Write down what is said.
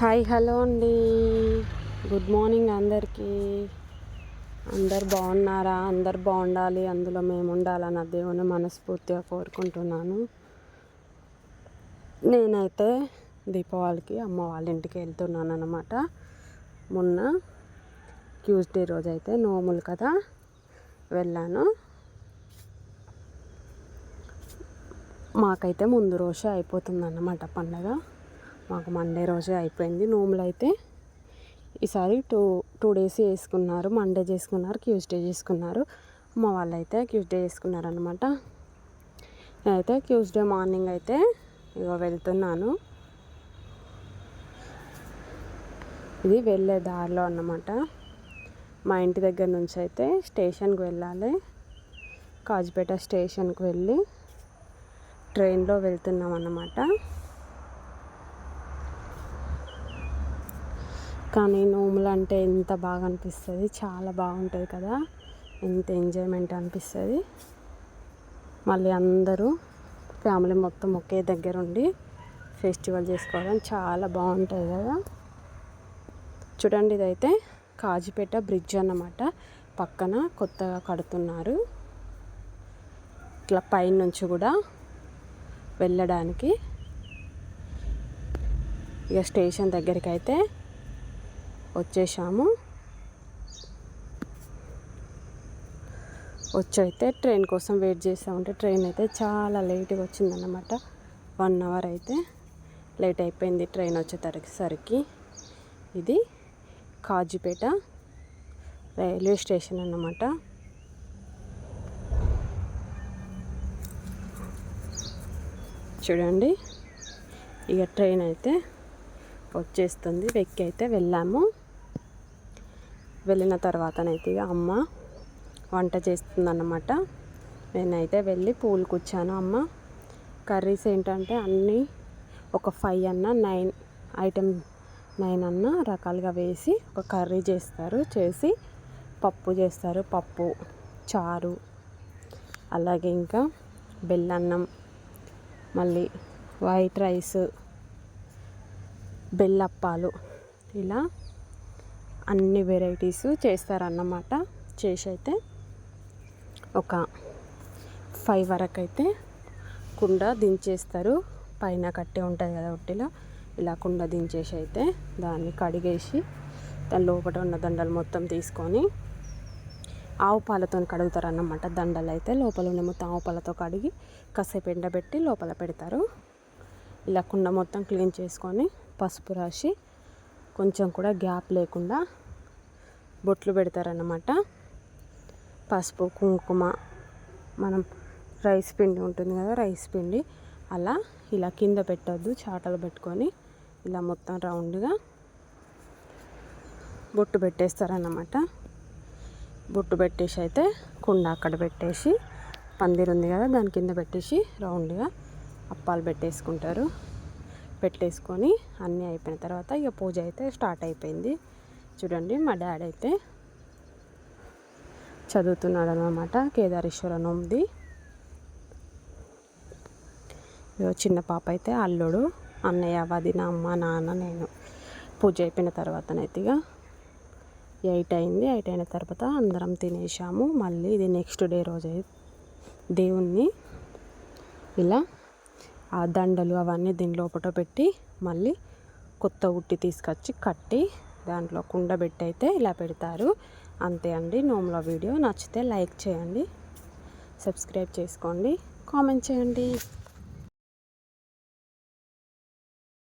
Hi hello అండి. Good morning అందరికీ. అందరు బాగున్నారా? అందరు బాగుండాలి. అందులో మేము ఉండాలన్న దేవుని మనస్ఫూర్తిగా కోరుకుంటున్నాను. నేనైతే దీపావళికి అమ్మ వాళ్ళ ఇంటికి వెళ్తున్నాను అనమాట మొన్న ట్యూస్డే రోజు అయితే నోములు కదా వెళ్ళాను. మాకైతే ముందు రోజే అయిపోతుంది అన్నమాట పండగ. మాకు మండే రోజే అయిపోయింది. నోములు అయితే ఈసారి టూ టూ డేస్ చేసుకున్నారు. మండే చేసుకున్నారు ట్యూస్డే చేసుకున్నారు. మా వాళ్ళు అయితే ట్యూస్డే చేసుకున్నారు అనమాట నేనైతే ట్యూస్డే మార్నింగ్ అయితే ఇగో వెళ్తున్నాను. ఇది వెళ్ళే దారిలో అన్నమాట. మా ఇంటి దగ్గర నుంచి అయితే స్టేషన్కి వెళ్ళాలి. కాజ్పేట స్టేషన్కి వెళ్ళి ట్రైన్లో వెళ్తున్నాం అన్నమాట కానీ నోములు అంటే ఎంత బాగా అనిపిస్తుంది. చాలా బాగుంటుంది కదా. ఎంత ఎంజాయ్మెంట్ అనిపిస్తుంది. మళ్ళీ అందరూ ఫ్యామిలీ మొత్తం ఒకే దగ్గర ఉండి ఫెస్టివల్ చేసుకోవడం చాలా బాగుంటుంది కదా. చూడండి ఇదైతే కాజిపేట బ్రిడ్జ్ అన్నమాట. పక్కన కొత్తగా కడుతున్నారు. ఇట్లా పైనుంచి కూడా వెళ్ళడానికి. ఇక స్టేషన్ దగ్గరికి అయితే వచ్చేసాము. వచ్చైతే ట్రైన్ కోసం వెయిట్ చేసామంటే ట్రైన్ అయితే చాలా లేట్గా వచ్చిందన్నమాట. వన్ అవర్ అయితే లేట్ అయిపోయింది ట్రైన్ వచ్చేసరికి ఇది కాజీపేట రైల్వే స్టేషన్ అన్నమాట. చూడండి. ఇక ట్రైన్ అయితే వచ్చేస్తుంది. వెక్కి అయితే వెళ్ళాము. వెళ్ళిన తర్వాతనైతే అమ్మ వంట చేస్తుందన్నమాట. నేనైతే వెళ్ళి పూలు కూర్చాను అమ్మ. కర్రీస్ ఏంటంటే అన్నీ ఒక ఫైవ్ అన్న నైన్ ఐటమ్ నైన్ అన్న రకాలుగా వేసి ఒక కర్రీ చేస్తారు. చేసి పప్పు చేస్తారు. పప్పు చారు అలాగే ఇంకా బెల్లన్నం మళ్ళీ వైట్ రైస్ బెల్లప్పాలు ఇలా అన్ని వెరైటీస్ చేస్తారన్నమాట. చేసి అయితే ఒక ఫైవ్ వరకు అయితే కుండ దించేస్తారు. పైన కట్టే ఉంటుంది కదా ఒట్టిలో ఇలా కుండ దించేసి అయితే దాన్ని కడిగేసి దాని లోపల ఉన్న దండలు మొత్తం తీసుకొని ఆవు పాలతో కడుగుతారు అన్నమాట దండలు అయితే లోపల ఉన్న మొత్తం ఆవు పాలతో కడిగి కాసేపు ఎండబెట్టి లోపల పెడతారు. ఇలా కుండ మొత్తం క్లీన్ చేసుకొని పసుపు రాసి కొంచెం కూడా గ్యాప్ లేకుండా బొట్లు పెడతారన్నమాట. పసుపు కుంకుమ మనం రైస్ పిండి ఉంటుంది కదా రైస్ పిండి. అలా ఇలా కింద పెట్టద్దు చాటలు పెట్టుకొని ఇలా మొత్తం రౌండ్గా బొట్టు పెట్టేస్తారన్నమాట. బొట్టు పెట్టేసి అయితే కుండ అక్కడ పెట్టేసి పందిరు ఉంది కదా దాని కింద పెట్టేసి రౌండ్గా అప్పాలు పెట్టేసుకుంటారు. పెట్టేసుకొని అన్నీ అయిపోయిన తర్వాత ఇక పూజ అయితే స్టార్ట్ అయిపోయింది. చూడండి మా డాడీ అయితే చదువుతున్నాడు అనమాట కేదారేశ్వర నోమ్ది. చిన్న పాప అయితే అల్లుడు అన్నయ్య వదిన అమ్మ నాన్న నేను. పూజ అయిపోయిన తర్వాతనైతే ఇక ఎయిట్ అయింది. ఎయిట్ అయిన తర్వాత అందరం తినేసాము మళ్ళీ ఇది నెక్స్ట్ డే రోజు దేవుణ్ణి ఇలా ఆ దండలు అవన్నీ దీని లోపల పెట్టి మళ్ళీ కొత్త ఉట్టి తీసుకొచ్చి కట్టి దాంట్లో కుండ పెట్టి అయితే ఇలా పెడతారు. అంతే అండి. నోముల వీడియో నచ్చితే లైక్ చేయండి సబ్స్క్రైబ్ చేసుకోండి కామెంట్ చేయండి.